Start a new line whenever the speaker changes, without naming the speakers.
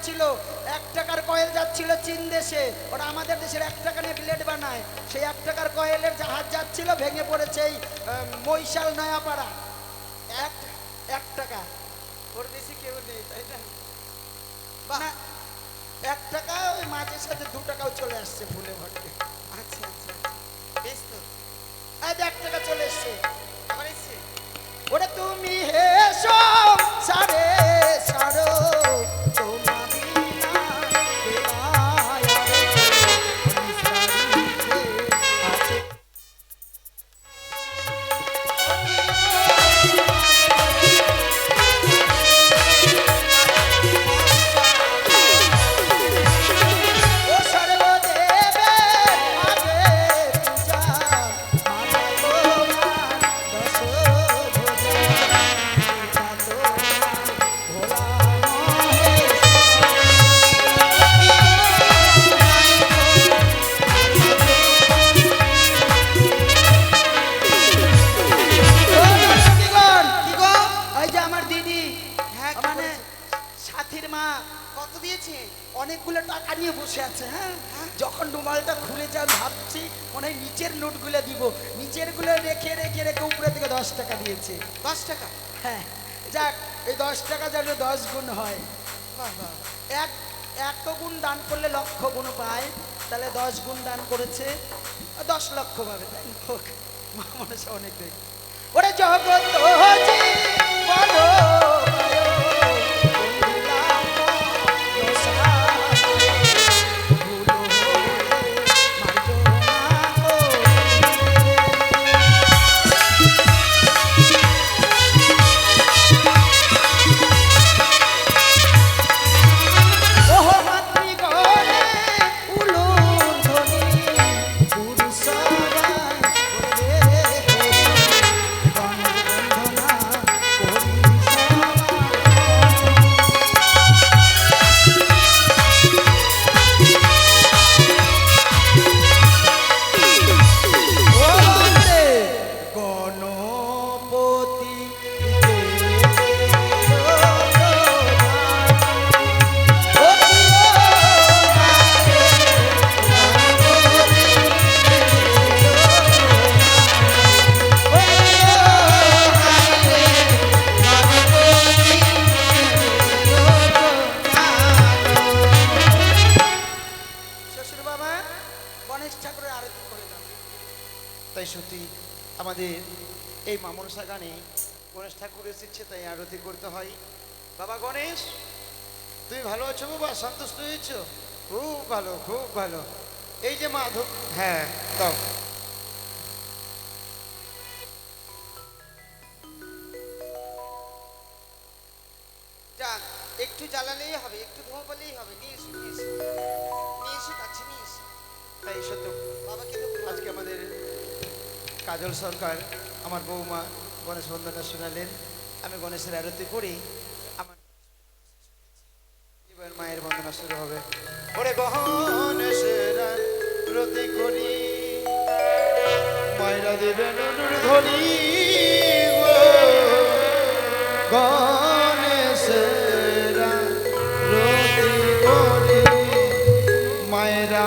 ওই যে জাহাজ ভেঙে পড়েছিল এক টাকার কয়েল যাচ্ছিল চীন দেশে। ওরা আমাদের দেশের এক টাকা নিয়ে ব্লেড বানায়। সেই এক টাকার কয়েলের জাহাজ যাচ্ছিল ভেঙে পড়েছে এই মৈশাল নয়াপাড়া। এক এক টাকা। ওর বেশি কেউ নেই তাই না। না, এক টাকা ওই মাঝে সাথে দু টাকাও চলে আসছে ভুলে ভটকে
আচ্ছা আচ্ছা। বেশ তো।
এক টাকা চলে এসছে।
আবার এসছে।
ওরে তুমি হেসো অনেকগুলো টাকা নিয়ে বসে আছে হ্যাঁ? যখন রুমালটা খুলে যা ভাবছি মনে হয় নিচের নোটগুলো দিব। নিচেরগুলো রেখে রেখে রেখে উপরে থেকে দশ টাকা দিয়েছে।
দশ টাকা?
হ্যাঁ। যাক এই দশ টাকা যেন দশ গুণ হয়। এক এক গুণ দান করলে লক্ষ গুণ পায়। তাহলে দশ গুণ দান করেছে দশ লক্ষ পাবে তাই হোক মা মানুষ অনেক ওরে জগৎ
এই মামনসা গানে গণেশ ঠাকুর এসেছে, তাই আরতি করতে হয়। বাবা গণেশ, তুমি ভালো আছো বাবা? সন্তুষ্ট হয়েছো? খুব ভালো খুব ভালো। এই যে মাধব হ্যাঁ দাও।
একটু জ্বালালেই হবে, একটু ধোঁয়া পেলেই হবে। নিয়ে এসো নিয়ে এসো। নিয়ে এসো, কাছে নিয়ে এসো।
তাই আমাদের কাজল সরকার, আমার বৌমা গণেশ বন্দনা শোনালেন আমি গণেশের আরতি করি আমার মায়ের বন্দনা শুরু হবে ওরে গণেশের আরতি করি মায়েরা দেবেন গো। গণেশের করি মায়েরা